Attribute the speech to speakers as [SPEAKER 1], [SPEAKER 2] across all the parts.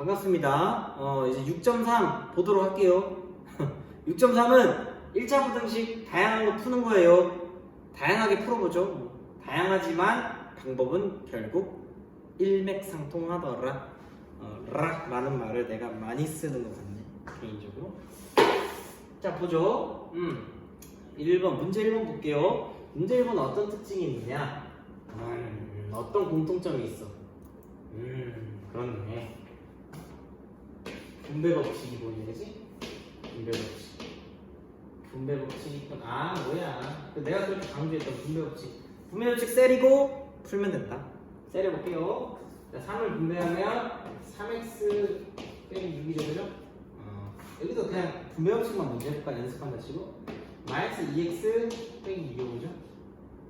[SPEAKER 1] 반갑습니다. 어, 이제 6.3 보도록 할게요. 6.3은 1차 부등식 다양한 거 푸는 거예요. 다양하게 풀어보죠. 뭐, 다양하지만 방법은 결국 일맥상통하더라. 어, 라 라는 말을 내가 많이 쓰는 것 같네. 개인적으로. 자, 보죠. 음. 1번, 문제 1번 볼게요. 문제 1번 어떤 특징이 있느냐? 음, 어떤 공통점이 있어? 음, 그렇네. 분배 법칙이 보이는 거지? 분배 법칙. 분배 법칙이 있군. 아, 뭐야. 그 내가 그렇게 강조했던 분배 법칙. 분배 법칙 세리고 풀면 된다. 세려볼게요. 자, 3을 분배하면 3x 빼기 6이죠, 그죠? 어, 여기도 그냥 분배 법칙만 문제 해볼까? 연습한다 치고. 마이너스 2x 빼기 2죠, 그죠?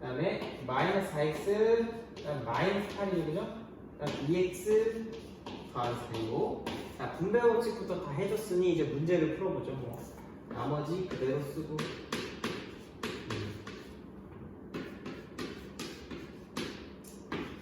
[SPEAKER 1] 그 다음에 마이너스 4x, 그 다음 마이너스 8이죠, 그죠? 그 다음 2x 더하기 4이고 자, 분배 법칙부터 다 해줬으니 이제 문제를 풀어보죠, 뭐. 나머지 그대로 쓰고. 음.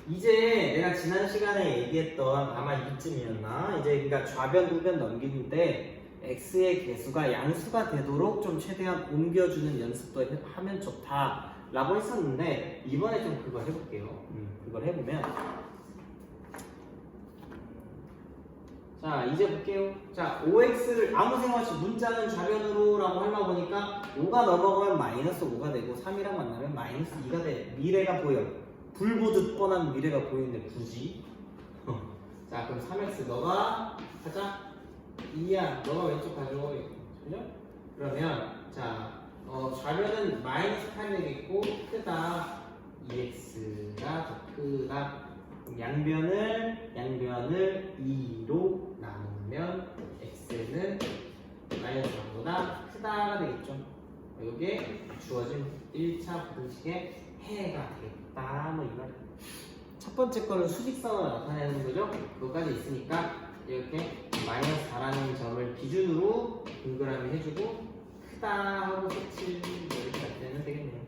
[SPEAKER 1] 이제 내가 지난 시간에 얘기했던 아마 이쯤이었나? 이제 그러니까 좌변, 우변 넘기는데 x의 개수가 양수가 되도록 좀 최대한 옮겨주는 연습도 해- 하면 좋다 라고 했었는데 이번에 좀 그걸 해볼게요. 음, 그걸 해보면 자 이제 볼게요. 자 5x를 아무 생각 없이 문자는 좌변으로 라고 하려 보니까 5가 넘어가면 마이너스 5가 되고 3이랑 만나면 마이너스 2가 돼. 미래가 보여. 불 보듯 뻔한 미래가 보이는데 굳이. 자 그럼 3x 너가 가자. 2야 너가 왼쪽 가져. 그죠? 그러면 자 어, 좌변은 마이너스 8이 되겠고 크다 2x가 더 크다. 양변을 양변을 2로 나누면 x는 마이너스 3보다 크다가 되겠죠. 이게 주어진 1차 부등식의 해가 되겠다. 뭐 이말. 첫 번째 거는 수직선을 나타내는 거죠. 그거까지 있으니까 이렇게 마이너스 4라는 점을 기준으로 동그라미 해주고 크다 하고 색칠 이렇게 나타내면 되겠네요.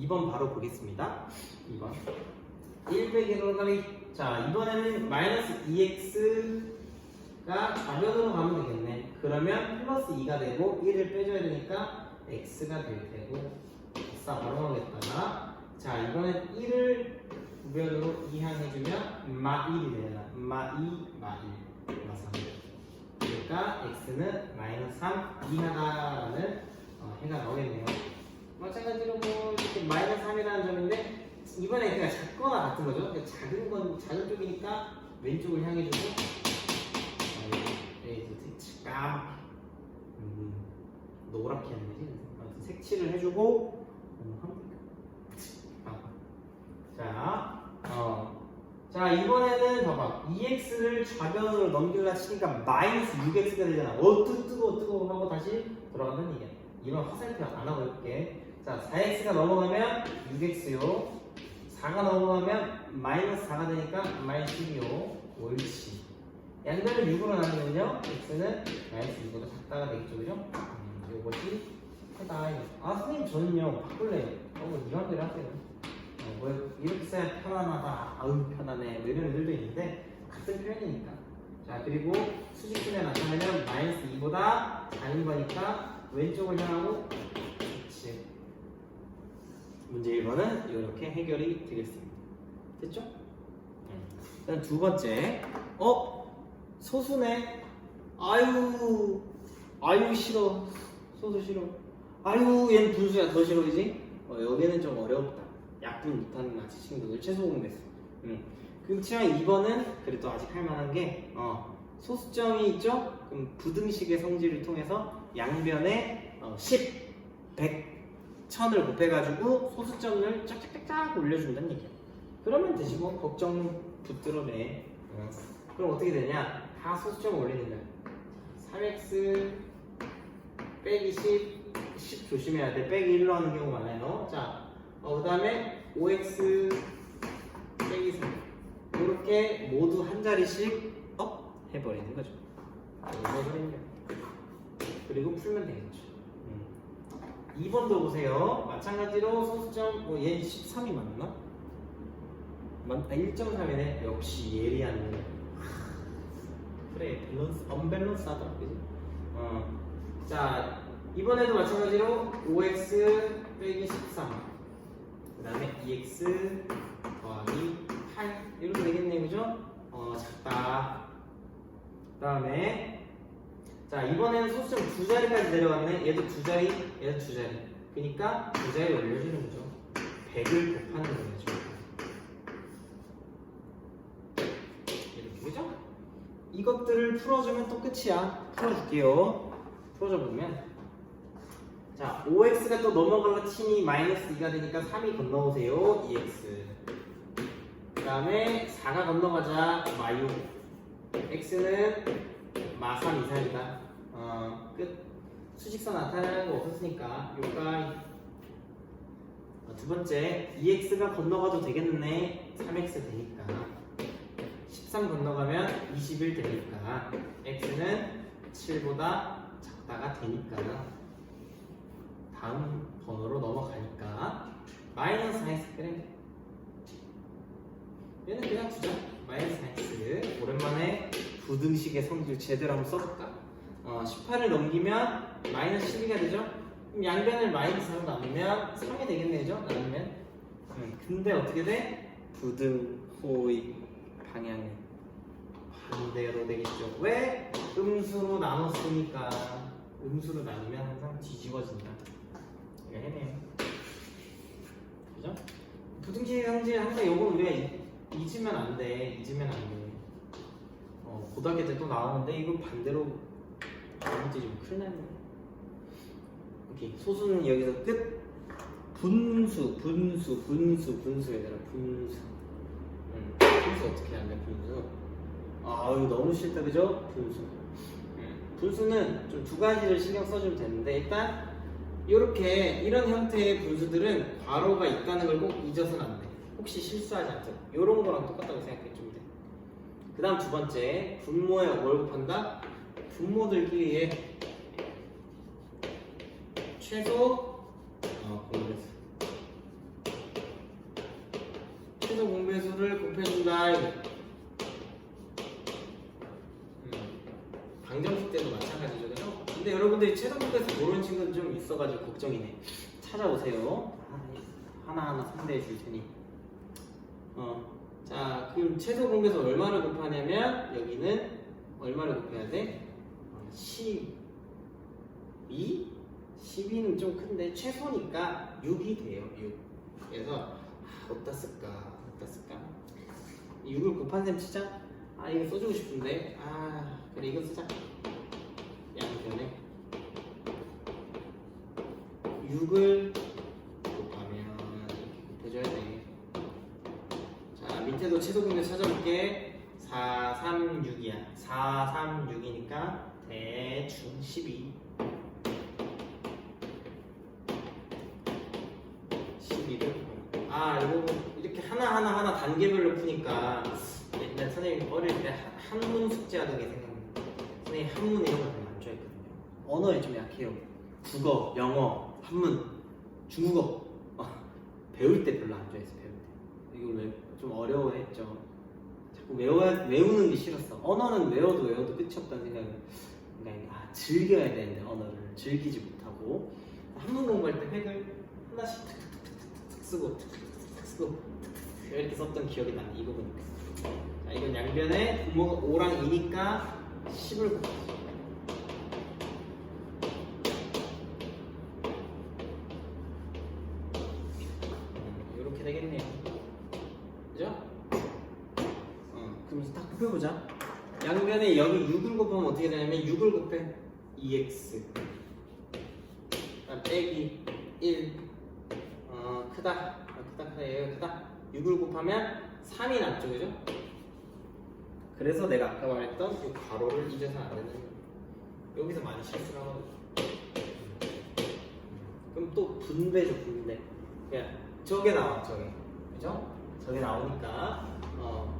[SPEAKER 1] 2번 바로 보겠습니다. 2번. 1 빼기 동그라미. 자, 이번에는 마이너스 2x가 좌변으로 가면 되겠네. 그러면 플러스 2가 되고 1을 빼줘야 되니까 x가 될 테고 아싸 나오겠다. 자, 이번엔 1을 우변으로 이항해주면 마 1이 되잖아. 마 2, 마 1, 마 3. 그러니까 x는 마이너스 3 이하다라는 어, 해가 나오겠네요. 마찬가지로 뭐 이렇게 마이너스 3이라는 점인데 이번에 그냥 작거나 같은 거죠. 그러니까 작은 건 작은 쪽이니까 왼쪽을 향해주고 어, 색칠 까맣게 음, 노랗게 하는 거지. 색칠을 해주고 음, 한- 아. 자, 어, 자 이번에는 봐봐 2x를 좌변으로 넘길라 치니까 마이너스 6x가 되잖아. 어 뜨, 뜨거워 뜨거워 하고 다시 돌아간다는 얘기야. 이번 화살표 안 하고 해볼게. 자 4x가 넘어가면 6x요. 4가 넘어가면 마이너스 4가 되니까 마이너스 10이요. 옳지. 양변을 6으로 나누면요. x는 마이너스 6보다 작다가 되겠죠. 그죠? 음, 요것이 크다. 아 선생님 저는요 바꿀래요. 어, 뭐 이런 대로 하세요. 어, 뭐 이렇게 써야 편안하다. 아우 편하네. 뭐 이런 애들도 있는데 같은 표현이니까. 자 그리고 수직선에 나타나면 마이너스 2보다 작은 거니까 왼쪽을 향하고 그렇지. 문제 1번은 이렇게 해결이 되겠습니다. 됐죠? 일단 두 번째. 어? 소수네. 아유. 아유 싫어. 소수 싫어. 아유 얘는 분수야 더 싫어이지? 어, 여기는 좀 어렵다. 약분 못하는 아치 친구들 최소 공됐어. 음. 그렇지만 2번은 그래도 아직 할 만한 게 어, 소수점이 있죠? 그럼 부등식의 성질을 통해서 양변에 어, 10, 100, 1000을 곱해가지고 소수점을 쫙쫙쫙쫙 올려준다는 얘기야. 그러면 되지 뭐 걱정 붙들어내. 어. 그럼 어떻게 되냐? 다 소수점을 올리는 거야. 3x 빼기 10, 10 조심해야 돼. 빼기 1로 하는 경우 많아요. 자, 어, 그 다음에 5x 빼기 3. 이렇게 모두 한 자리씩 업 해버리는 거죠. 해버리는. 그리고 풀면 되겠죠. 음. 2번도 보세요. 마찬가지로 소수점, 뭐 얘 13이 맞나? 맞, 아, 1.3이네. 역시 예리한 놈. 그래 밸런스 언밸런스하다 그지? 어. 자 이번에도 마찬가지로 5x 빼기 13 그 다음에 2x 더하기 8 이렇게 되겠네요 그죠? 어 작다. 그 다음에 자 이번에는 소수점 두 자리까지 내려왔네. 얘도 두 자리 얘도 두 자리. 그러니까 두 자리 올려주는 거죠. 100을 곱하는 거죠. 이렇게 그죠? 이것들을 풀어주면 또 끝이야. 풀어줄게요 풀어줘 보면 자 5x가 또 넘어갈라 치니 마이너스 2가 되니까 3이 건너오세요 2x 그 다음에 4가 건너가자 마6 x는 마3 이상이다. 어, 끝. 수직선 나타나는 거 없었으니까 요가 어, 두 번째 2x가 건너가도 되겠네. 3x 되니까. 13 건너가면 21 되니까. x는 7보다 작다가 되니까 다음 번호로 넘어가니까 마이너스 4x 그래 얘는 그냥 두자 마이너스 4x 오랜만에 부등식의 성질 제대로 한번 써볼까? 어, 18을 넘기면 마이너스 12가 되죠? 그럼 양변을 마이너스 4로 나누면 3이 되겠네 죠 나누면 음, 근데 어떻게 돼? 부등 호의 방향이 반대로 되겠죠 왜? 음수로 나눴으니까 음수로 나누면 항상 뒤집어진다. 이거 해내요. 그죠? 부등식의 성질 항상 요거 우리가 잊- 잊으면 안 돼. 잊으면 안 돼. 어, 고등학교 때 또 나오는데 이거 반대로 문제 좀 큰일 났네 오케이 소수는 여기서 끝. 분수 분수 분수 분수 얘들아. 분수. 음, 분수 어떻게 할래 분수? 아 이거 너무 싫다. 그죠? 분수. 음, 분수는 좀 두 가지를 신경 써주면 되는데 일단 이렇게 이런 형태의 분수들은 괄호가 있다는 걸 꼭 잊어서는 안 돼. 혹시 실수하지 않도록 이런 거랑 똑같다고 생각해 주면 돼. 그 다음 두 번째 분모에 뭘 곱한다? 분모들끼리의 최소 어, 공배수 최소 공배수를 곱해준다 음, 방정식 때도 마찬가지죠. 그죠? 근데 여러분들이 공배수 모르는 친구는 좀 있어가지고 걱정이네. 찾아오세요. 하나하나 상대해 줄 테니. 어, 자 그럼 최소 공배수 얼마를 곱하냐면 여기는 얼마를 곱해야 돼? 어, 12 12는 좀 큰데 최소니까 6이 돼요 6 그래서 아, 어디다 쓸까 어디다 쓸까 6을 곱한 셈 치자. 아 이거 써주고 싶은데. 아 그래 이거 쓰자 양변에 6을 곱하면 이렇게 곱해줘야 돼. 자 밑에도 최소공개 찾아볼게. 4, 3, 6이야. 4, 3, 6이니까 대충 12. 12를 아 이거 이렇게 하나 하나 단계별로 푸니까 옛날 선생님 어릴 때 한- 한문 숙제하던 게 생각 나. 선생님 한문 이런 거 별로 안 좋아했거든요. 언어에 좀 약해요. 국어, 영어, 한문, 중국어 어, 배울 때 별로 안 좋아했어 배울 때. 이거 왜좀 어려워했죠. 자꾸 외워 외우는 게 싫었어. 언어는 외워도 외워도 끝이 없다는 생각을. 그러니까 아, 즐겨야 되는데 언어를 즐기지 못하고 한문 공부할 때 획을 하나씩 탁탁탁탁탁 쓰고 탁탁탁탁 쓰고 탁탁탁 이렇게 썼던 기억이 나네 이거 보니까. 자 이건 양변에 분모가 5랑 2니까 10을 곱해. 이렇게 되겠네요. 그죠? 어, 그럼 이제 딱 곱해보자. 양변에 여기 6을 곱하면 어떻게 되냐면 6을 곱해 2x 그다음 빼기 1 어, 크다 아, 크다 크다 얘가 크다 6을 곱하면 3이 남죠 그죠? 그래서 내가 아까 말했던 이 괄호를 잊어서 안 되는. 여기서 많이 실수를 하거든요. 그럼 또 분배죠 분배. 그냥 저게 나와 저게. 그죠? 저게 나오니까 어,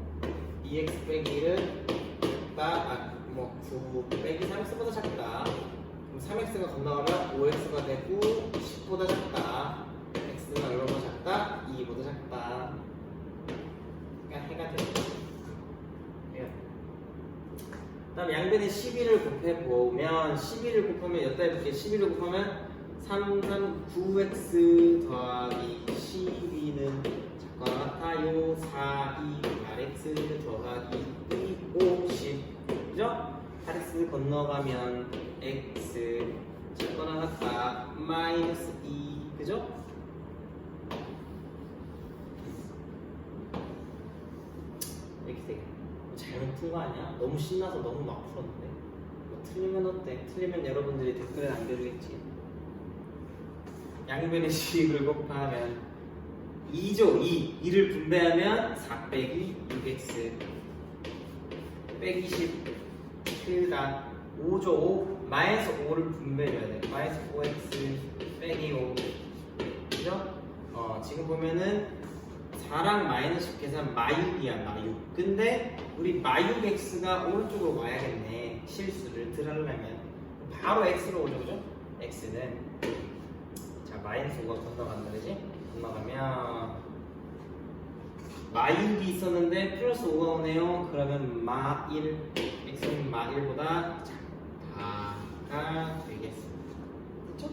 [SPEAKER 1] 2x 빼기 1은 작다 아뭐9 빼기 3x보다 작다. 그럼 3x가 건너가면 5x가 되고 10보다 작다. x는 얼마보다 작다? 2보다 작다. 그러니까 해가 되죠 해가 그 다음 양변에 11을 곱해 보면 11을 곱하면 여기다 해볼게 11을 곱하면 3, 3, 9x 더하기 12는 작거나 같아요. 4, 2, 8x 더하기 2, 5, 10 그죠? 8x 건너가면 x 작거나 같다. 마이너스 2 그죠? 이렇게 되게 잘못 푼 거 아니야? 너무 신나서 너무 막 풀었는데? 뭐 틀리면 어때? 틀리면 여러분들이 댓글에 남겨주겠지. 양변의 식을 곱하면 2죠 2 2를 분배하면 4 빼기 6x 빼기 10 7가 5죠 5 마이너스 5를 분배해줘야 돼. 마이너스 5x 빼기 5 그죠? 어 지금 보면은 4랑 마이너스 10 계산 마육이야 마육. 근데 우리 마육 x가 오른쪽으로 와야겠네 실수를 들으려면 바로 x로 오죠 그죠? x는 자 마이너스 5가 건너간다 그지? 건너가면 마육이 있었는데 플러스 5가 오네요 그러면 마1 x는 마1보다 작다가 되겠습니다 그쵸?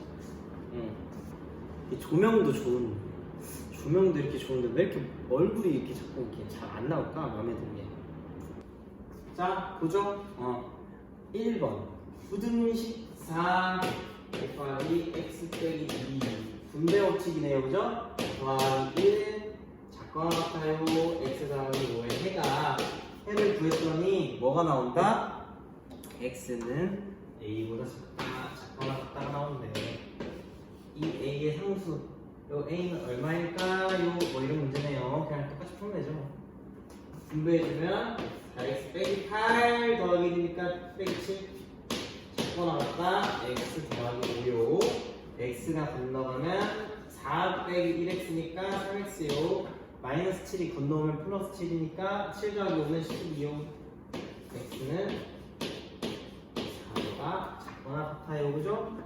[SPEAKER 1] 응.
[SPEAKER 2] 이 조명도 좋은 조명도 이렇게 좋은데 왜 이렇게 얼굴이 이렇게 자꾸 이렇게 잘 안 나올까 마음에 드는 게.
[SPEAKER 1] 자, 보죠. 어. 1번. 부등식 4 곱하기 x 빼기 2. 분배 법칙이네요. 그죠? 더하기 1. 작거나 같아요. x 더하기 5의 해가. 해를 구했더니 뭐가 나온다? x는 a보다 작다, 작거나 같다가 나오는데 이 a의 상수 요 a는 얼마일까요? 뭐 이런 문제네요. 그냥 똑같이 풀면 되죠. 분배해주면 4x 빼기 8 더하기 1이니까 빼기 7 잡고 나왔다. X 더하기 5요 x가 건너가면 4 빼기 1x니까 3x요. 마이너스 7이 건너오면 플러스 7이니까 7 더하기 5는 12요. X는 4가 작거나 같아요. 그죠?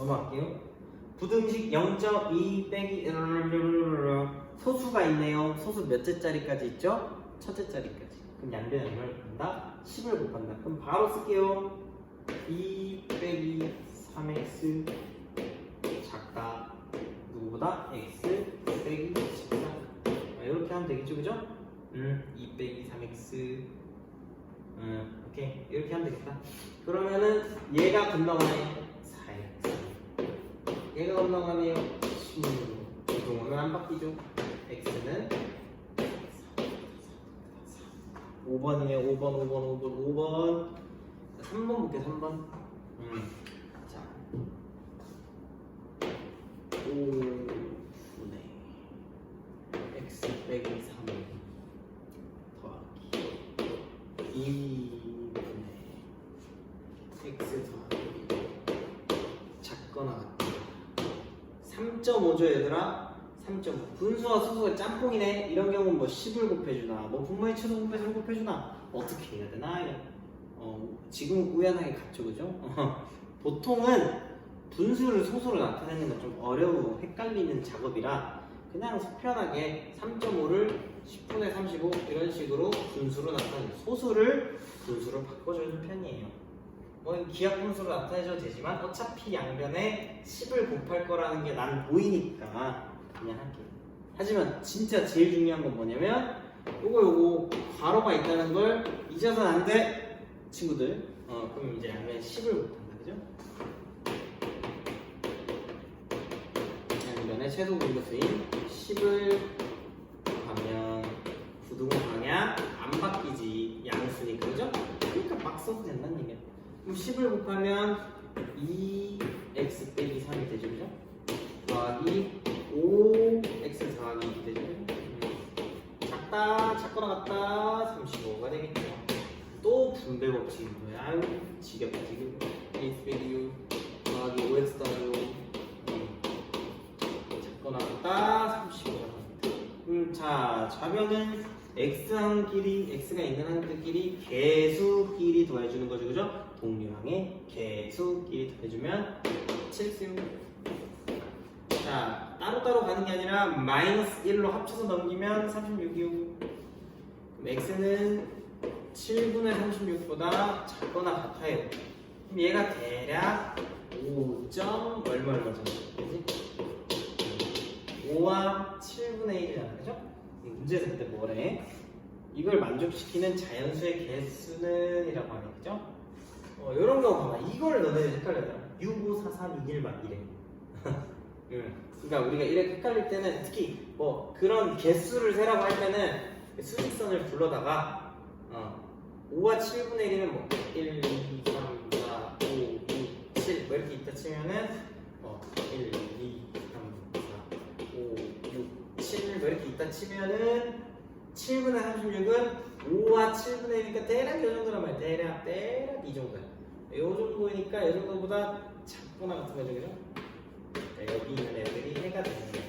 [SPEAKER 1] 넘어갈게요. 부등식 0.2 빼기 소수가 있네요. 소수 몇째 자리까지 있죠? 첫째 자리까지. 그럼 양변 곱한다? 10을 곱한다. 그럼 바로 쓸게요. 2 빼기 3x 작다. 누구보다 x 빼기 14. 아, 이렇게 하면 되겠죠, 그죠? 음, 2 빼기 3x. 음, 오케이. 이렇게 하면 되겠다. 그러면은 얘가 건너가네. 4x. 얘가 건너가네요. 16. 이동은 안 바뀌죠. x는 5번이에요. 5번, 5번, 5번, 5번. 3번 볼게, 3번. 음. 자. 5분의 x 빼기 3 더하기 2분의 x 더하기 작거나 같다. 3.5죠 얘들아? 3.5 분수와 수수가 짬뽕이네. 이런 경우는 뭐 10을 곱해주나 뭐 분모의 최소 곱해서를 곱해주나. 어떻게 해야 되나? 어, 지금 우연하게 갔죠 그죠? 어, 보통은 분수를 소수로 나타내는 건 좀 어려워 헷갈리는 작업이라 그냥 편하게 3.5를 10분의 35 이런 식으로 분수로 나타내는 소수를 분수로 바꿔주는 편이에요 뭐 기하 분수로 나타내줘도 되지만 어차피 양변에 10을 곱할 거라는 게난 보이니까 그냥 할게요. 하지만 진짜 제일 중요한 건 뭐냐면 요거 요거 괄호가 있다는 걸 잊어서는 안 돼. 친구들. 어, 그럼 이제 양변에 10을 곱한다. 그죠? 양변의 최소 공급수인 10을 곱하면 부등호 방향 안 바뀌지 양수니까 그죠? 그러니까 막 써도 된다는 얘기야. 그럼 10을 곱하면 2x 빼기 3이 되죠, 그죠? 더하기 5x 더하기 2이 되죠. 음. 작다, 작거나 같다, 35가 되겠죠. 또 분배 법칙인 거야. 지겹다, 지금. x 빼기 6 더하기 5x 더하기 5. 음. 작거나 같다, 35가 음, 자, 좌변은 x항 길이, x가 있는 항들끼리 개수끼리 더해주는 거죠, 그죠? 동류항의 개수끼리 더해주면 7수 자, 따로따로 가는 게 아니라 마이너스 1로 합쳐서 넘기면 36이요. 그럼 x는 7분의 36보다 작거나 같아요. 그럼 얘가 대략 5점 얼마 얼마죠? 그지? 5와 7분의 1이잖아, 그죠? 이 문제에서 그때 뭐래? 이걸 만족시키는 자연수의 개수는 이라고 하네, 그죠? 어, 요런 거 봐봐. 이걸 너네들 헷갈려요. 6, 5, 4, 3, 2, 1막 이래. 응. 그러니까 우리가 이렇게 헷갈릴 때는 특히 뭐 그런 개수를 세라고 할 때는 수직선을 불러다가 어, 5와 7분의 1이면 뭐 1, 2, 3, 4, 5, 6, 7 뭐 이렇게 있다 치면은 어, 1, 2, 3, 4, 5, 6, 7뭐 이렇게 있다 치면은 7분의 36은 5와 7분의 1이니까 대략 이 정도란 말이야. 대략 대략 이 정도야. 이 정도니까 이 정도보다 작거나 같은 거죠 그죠? 자, 여기 있는 애들이 해가 되는 거예요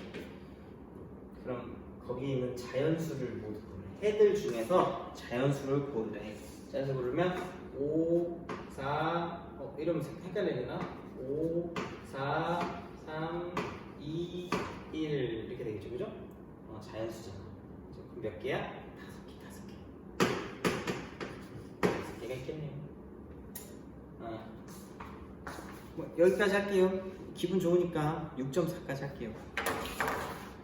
[SPEAKER 1] 그럼 거기 있는 자연수를 모두 고르래 해들 중에서 자연수를 고르래. 자연수 고르면 5, 4 어, 이러면 헷갈리려나? 5, 4, 3, 2, 1 이렇게 되겠죠 그죠? 어, 자연수잖아 몇 개야? 다섯 개, 다섯 개. 다섯 개가 있겠네요. 어. 뭐 여기까지 할게요. 기분 좋으니까 6.4까지 할게요.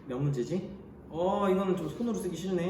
[SPEAKER 1] 몇 문제지? 어, 이거는 좀 손으로 쓰기 싫네.